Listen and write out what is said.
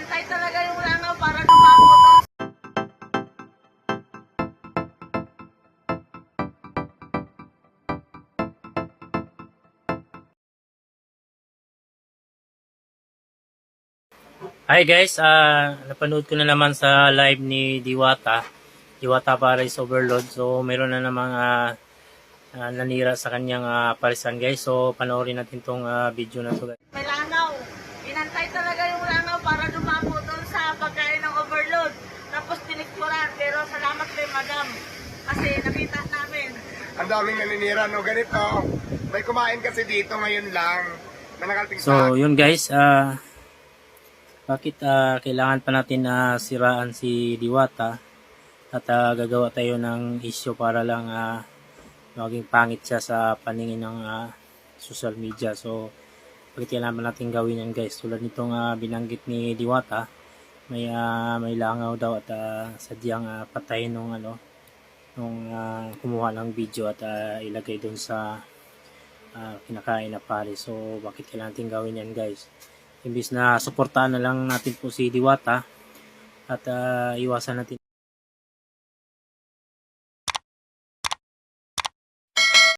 Inantay talaga yung langaw para dumako doon. Hi guys, ah napanood ko na naman sa live ni Diwata. Diwata Paris Overload. So meron na namang ah, ah, nanira sa kanyang ah, parisan guys. So panoorin natin tong ah, video na to guys. May langaw. Inantay talaga yung langaw para dumako doon sa pagkain ng overload. Tinikturan. Pero salamat kay madam. Kasi nakita namin. Ang daming naninira, no? Ganito. May kumain kasi dito ngayon lang. Na So yun guys, ah bakit ah, kailangan pa natin na siraan si Diwata at ah, gagawa tayo ng issue para lang ah, maging pangit siya sa paningin ng ah, social media. So bakit kailangan natin gawin yan guys? Tulad nitong ah, binanggit ni Diwata, may ah, may langaw daw at ah, sadyang ah, patayin nung ano nung ah, kumuha ng video at ah, ilagay doon sa ah, kinakain na pare. So, bakit kailangan natin gawin yan guys? Imbis na suportahan na lang natin po si Diwata at ah, iwasan natin